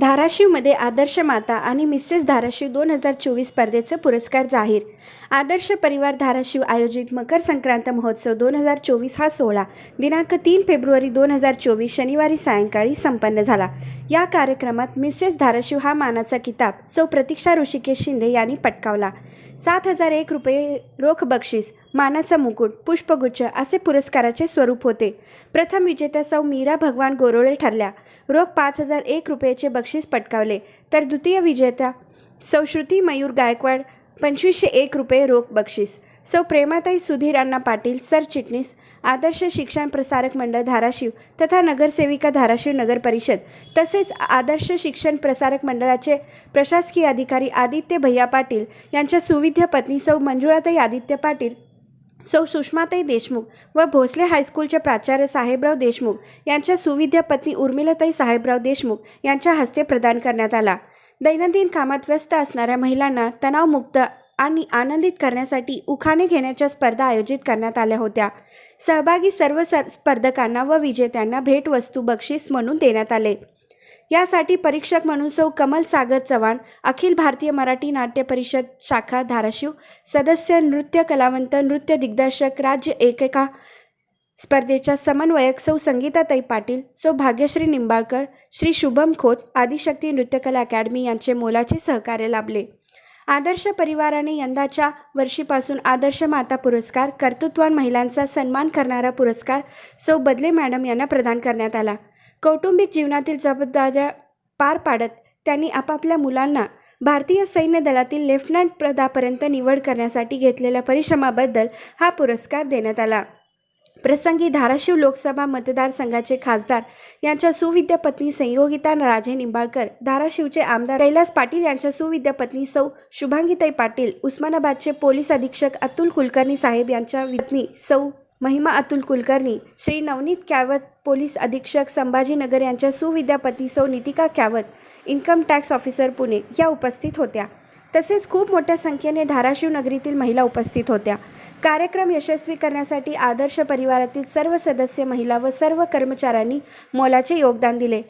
धाराशिवमध्ये आदर्श माता आणि मिसेस धाराशिव दोन हजार चोवीस स्पर्धेचं पुरस्कार जाहीर. आदर्श परिवार धाराशिव आयोजित मकर संक्रांत महोत्सव दोन हजार चोवीस हा सोहळा दिनांक तीन फेब्रुवारी दोन हजार चोवीस शनिवारी सायंकाळी संपन्न झाला. या कार्यक्रमात मिसेस धाराशिव हा मानाचा किताब सौ प्रतीक्षा ऋषिकेश शिंदे यांनी पटकावला. सात हजार एक रुपये रोख बक्षीस मानाचा मुकुट पुष्पगुच्छ असे पुरस्काराचे स्वरूप होते. प्रथम विजेत्या सौ मीरा भगवान गोरोळे ठरल्या. रोख पाच हजार एक रुपयाचे बक्षीस पटकावले. तर द्वितीय विजेत्या सौ श्रुती मयूर गायकवाड पंचवीसशे एक रुपये रोख बक्षीस. सौ प्रेमाताई सुधीर अण्णा पाटील सरचिटणीस आदर्श शिक्षण प्रसारक मंडळ धाराशिव तथा नगरसेविका धाराशिव नगर परिषद तसेच आदर्श शिक्षण प्रसारक मंडळाचे प्रशासकीय अधिकारी आदित्य भैया पाटील यांच्या सुविध्य पत्नी सौ मंजुळाताई आदित्य पाटील सौ सुषमाताई देशमुख व भोसले हायस्कूलचे प्राचार्य साहेबराव देशमुख यांच्या सुविद्य पत्नी उर्मिलाताई साहेबराव देशमुख यांच्या हस्ते प्रदान करण्यात आला. दैनंदिन कामात व्यस्त असणाऱ्या महिलांना तणावमुक्त आणि आनंदित करण्यासाठी उखाणे घेण्याच्या स्पर्धा आयोजित करण्यात आल्या होत्या. सहभागी सर्व स्पर्धकांना व विजेत्यांना भेटवस्तू बक्षीस म्हणून देण्यात आले. यासाठी परीक्षक म्हणून सौ कमल सागर चव्हाण अखिल भारतीय मराठी नाट्य परिषद शाखा धाराशिव सदस्य नृत्य कलावंत नृत्य दिग्दर्शक राज्य एकेका स्पर्धेच्या समन्वयक सौ संगीताताई पाटील सौ भाग्यश्री निंबाळकर श्री शुभम खोत आदिशक्ती नृत्यकला अकॅडमी यांचे मोलाचे सहकार्य लाभले. आदर्श परिवाराने यंदाच्या वर्षीपासून आदर्श माता पुरस्कार कर्तृत्वान महिलांचा सन्मान करणारा पुरस्कार सौ बदले मॅडम यांना प्रदान करण्यात आला. कौटुंबिक जीवनातील जबाबदाऱ्या पार पाडत त्यांनी आपापल्या मुलांना भारतीय सैन्य दलातील लेफ्टनंट पदापर्यंत निवड करण्यासाठी घेतलेल्या परिश्रमाबद्दल हा पुरस्कार देण्यात आला. प्रसंगी धाराशिव लोकसभा मतदारसंघाचे खासदार यांच्या सुविद्य पत्नी संयोगिता राजे निंबाळकर धाराशिवचे आमदार कैलास पाटील यांच्या सुविद्य पत्नी सौ शुभांगीताई पाटील उस्मानाबादचे पोलीस अधीक्षक अतुल कुलकर्णी साहेब यांच्या पत्नी सौ महिमा अतुल कुलकर्णी श्री नवनीत कॅवत पोलीस अधीक्षक संभाजीनगर यांच्या सुविद्यापती सौ Nitika Kawat income tax officer Pune या उपस्थित होत्या. तसेच खूप मोठ्या संख्येने धाराशिव नगरीतील महिला उपस्थित होत्या. कार्यक्रम यशस्वी करण्यासाठी आदर्श परिवारातील सर्व सदस्य महिला व सर्व कर्मचाऱ्यांनी मोलाचे योगदान दिले.